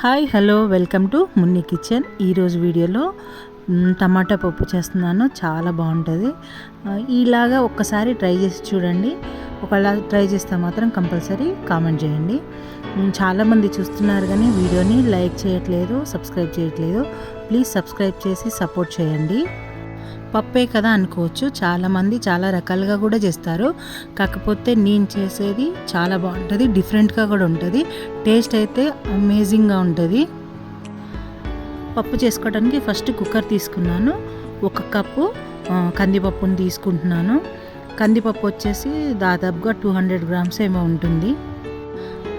Hi hello welcome to Munni kitchen. ఈరోజు వీడియోలో టమాటా పప్పు చేస్తున్నాను. చాలా బాగుంటుంది. ఇలాగా ఒక్కసారి ట్రై చేసి చూడండి. ఒకవేళ ట్రై చేస్తే మాత్రం కంపల్సరీ కామెంట్ చేయండి. చాలామంది చూస్తున్నారు కానీ వీడియోని లైక్ చేయట్లేదు సబ్స్క్రైబ్ చేయట్లేదు. ప్లీజ్ సబ్స్క్రైబ్ చేసి సపోర్ట్ చేయండి. పప్పే కదా అనుకోవచ్చు. చాలామంది చాలా రకాలుగా కూడా చేస్తారు. కాకపోతే నేను చేసేది చాలా బాగుంటుంది. డిఫరెంట్గా కూడా ఉంటుంది. టేస్ట్ అయితే అమేజింగ్గా ఉంటుంది. పప్పు చేసుకోవడానికి ఫస్ట్ కుక్కర్ తీసుకున్నాను. ఒక కప్పు కందిపప్పుని తీసుకుంటున్నాను. కందిపప్పు వచ్చేసి దాదాపుగా టూ హండ్రెడ్ గ్రామ్స్ ఏమో ఉంటుంది.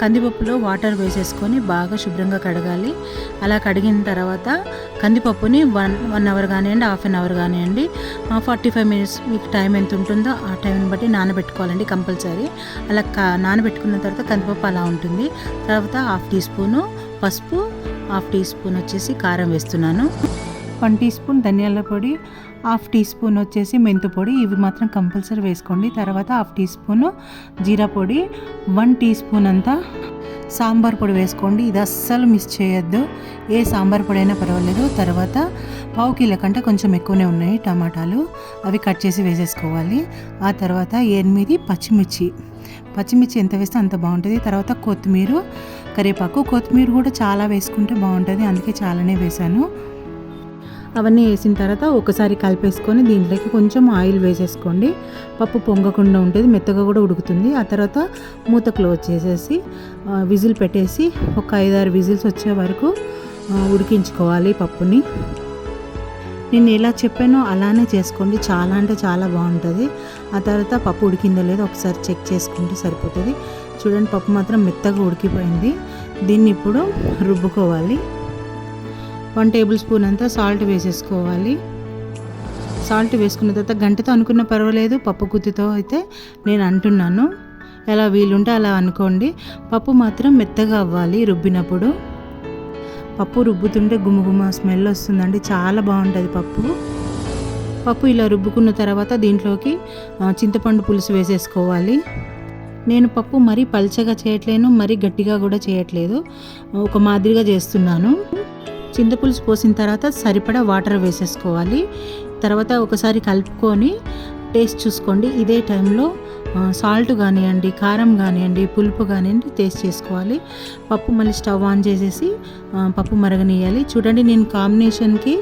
కందిపప్పులో వాటర్ వేసేసుకొని బాగా శుభ్రంగా కడగాలి. అలా కడిగిన తర్వాత కందిపప్పుని వన్ వన్ అవర్ కానివ్వండి హాఫ్ అన్ అవర్ కానివ్వండి ఫార్టీ ఫైవ్ మినిట్స్ మీకు టైం ఎంత ఉంటుందో ఆ టైంని బట్టి నానబెట్టుకోవాలండి కంపల్సరీ. అలా క- నానబెట్టుకున్న తర్వాత కందిపప్పు అలా ఉంటుంది. తర్వాత హాఫ్ టీ స్పూను పసుపు హాఫ్ టీ స్పూన్ వచ్చేసి కారం వేస్తున్నాను. వన్ టీ స్పూన్ ధనియాల పొడి హాఫ్ టీ స్పూన్ వచ్చేసి మెంతు పొడి. ఇవి మాత్రం కంపల్సరీ వేసుకోండి. తర్వాత హాఫ్ టీ స్పూన్ జీరా పొడి వన్ టీ స్పూన్ అంతా సాంబార్ పొడి వేసుకోండి. ఇది అస్సలు మిస్ చేయొద్దు. ఏ సాంబార్ పొడి అయినా పర్వాలేదు. తర్వాత పావు కిలో కంటే కొంచెం ఎక్కువనే ఉన్నాయి టమాటాలు. అవి కట్ చేసి వేసేసుకోవాలి. ఆ తర్వాత ఎనిమిది పచ్చిమిర్చి. పచ్చిమిర్చి ఎంత వేస్తే అంత బాగుంటుంది. తర్వాత కొత్తిమీర కరివేపాకు. కొత్తిమీర కూడా చాలా వేసుకుంటే బాగుంటుంది. అందుకే చాలానే వేశాను. అవన్నీ వేసిన తర్వాత ఒకసారి కలిపేసుకొని దీంట్లోకి కొంచెం ఆయిల్ వేసేసుకోండి. పప్పు పొంగకుండా ఉంటుంది మెత్తగా కూడా ఉడుకుతుంది. ఆ తర్వాత మూత క్లోజ్ చేసేసి విజిల్ పెట్టేసి ఒక ఐదారు విజిల్స్ వచ్చే వరకు ఉడికించుకోవాలి పప్పుని. నేను ఎలా చెప్పానో అలానే చేసుకోండి. చాలా అంటే చాలా బాగుంటుంది. ఆ తర్వాత పప్పు ఉడికిందో లేదో ఒకసారి చెక్ చేసుకుంటే సరిపోతుంది. చూడండి పప్పు మాత్రం మెత్తగా ఉడికిపోయింది. దీన్ని ఇప్పుడు రుబ్బుకోవాలి. వన్ టేబుల్ స్పూన్ అంతా సాల్ట్ వేసేసుకోవాలి. సాల్ట్ వేసుకున్న తర్వాత గంటతో అనుకున్న పర్వాలేదు పప్పు గుత్తితో అయితే నేను అంటున్నాను. ఎలా వీలుంటే అలా అనుకోండి. పప్పు మాత్రం మెత్తగా అవ్వాలి రుబ్బినప్పుడు. పప్పు రుబ్బుతుంటే గుమగుమ స్మెల్ వస్తుందండి చాలా బాగుంటుంది పప్పు. పప్పు ఇలా రుబ్బుకున్న తర్వాత దీంట్లోకి చింతపండు పులుసు వేసేసుకోవాలి. నేను పప్పు మరీ పల్చగా చేయట్లేను మరీ గట్టిగా కూడా చేయట్లేదు. ఒక మాదిరిగా చేస్తున్నాను. చింతపులుసు పోసిన తర్వాత సరిపడా వాటర్ వేసేసుకోవాలి. తర్వాత ఒకసారి కలుపుకొని టేస్ట్ చూసుకోండి. ఇదే టైంలో సాల్ట్ కానివ్వండి కారం కానివ్వండి పులుపు కానివ్వండి టేస్ట్ చేసుకోవాలి. పప్పు మళ్ళీ స్టవ్ ఆన్ చేసేసి పప్పు మరగనీయాలి చూడండి నేను కాంబినేషన్కి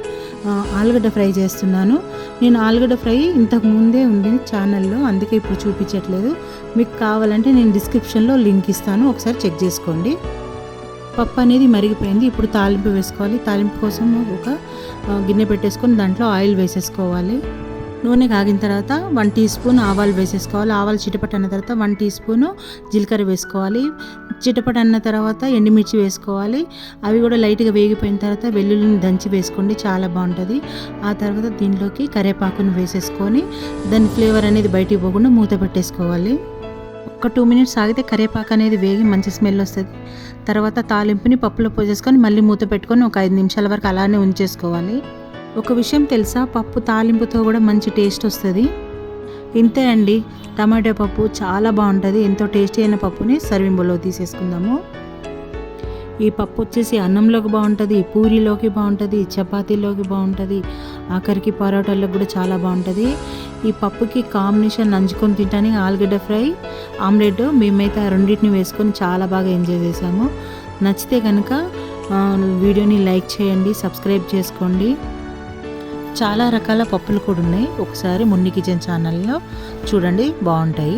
ఆలుగడ్డ ఫ్రై చేస్తున్నాను. నేను ఆలుగడ్డ ఫ్రై ఇంతకు ముందే ఉంది ఛానల్లో అందుకే ఇప్పుడు చూపించట్లేదు. మీకు కావాలంటే నేను డిస్క్రిప్షన్లో లింక్ ఇస్తాను. ఒకసారి చెక్ చేసుకోండి. పప్పు అనేది మరిగిపోయింది. ఇప్పుడు తాలింపు వేసుకోవాలి. తాలింపు కోసం ఒక గిన్నె పెట్టేసుకొని దాంట్లో ఆయిల్ వేసేసుకోవాలి. నూనె కాగిన తర్వాత వన్ టీ స్పూన్ ఆవాలు వేసేసుకోవాలి. ఆవాలు చిటపట అన్న తర్వాత వన్ టీ స్పూన్ జీలకర్ర వేసుకోవాలి. చిటపట అన్న తర్వాత ఎండుమిర్చి వేసుకోవాలి. అవి కూడా లైట్గా వేగిపోయిన తర్వాత వెల్లుల్లిని దంచి వేసుకోండి. చాలా బాగుంటుంది. ఆ తర్వాత దీంట్లోకి కరివేపాకును వేసేసుకొని దాని ఫ్లేవర్ అనేది బయటికి పోకుండా మూత పెట్టేసుకోవాలి. ఒక టూ మినిట్స్ ఆగితే కరివేపాకు అనేది వేగి మంచి స్మెల్ వస్తుంది. తర్వాత తాలింపుని పప్పులో పోసేసుకొని మళ్ళీ మూత పెట్టుకొని ఒక ఐదు నిమిషాల వరకు అలానే ఉంచేసుకోవాలి. ఒక విషయం తెలుసా? పప్పు తాలింపుతో కూడా మంచి టేస్ట్ వస్తుంది. ఇంతే అండి. టమాటో పప్పు చాలా బాగుంటుంది. ఎంతో టేస్టీ అయిన పప్పుని సర్వింగ్ బౌల్లో తీసేసుకుందాము. ఈ పప్పు వచ్చేసి అన్నంలోకి బాగుంటుంది పూరీలోకి బాగుంటుంది చపాతీలోకి బాగుంటుంది ఆఖరికి పరోటాలకు కూడా చాలా బాగుంటుంది. ఈ పప్పుకి కాంబినేషన్ నంచుకొని తింటానికి ఆలుగడ్డ ఫ్రై ఆమ్లెట్ మేమైతే ఆ రెండింటిని వేసుకొని చాలా బాగా ఎంజాయ్ చేసాము నచ్చితే కనుక వీడియోని లైక్ చేయండి సబ్స్క్రైబ్ చేసుకోండి. చాలా రకాల పప్పులు కూడా ఉన్నాయి. ఒకసారి మున్ని కిచెన్ ఛానల్లో చూడండి బాగుంటాయి.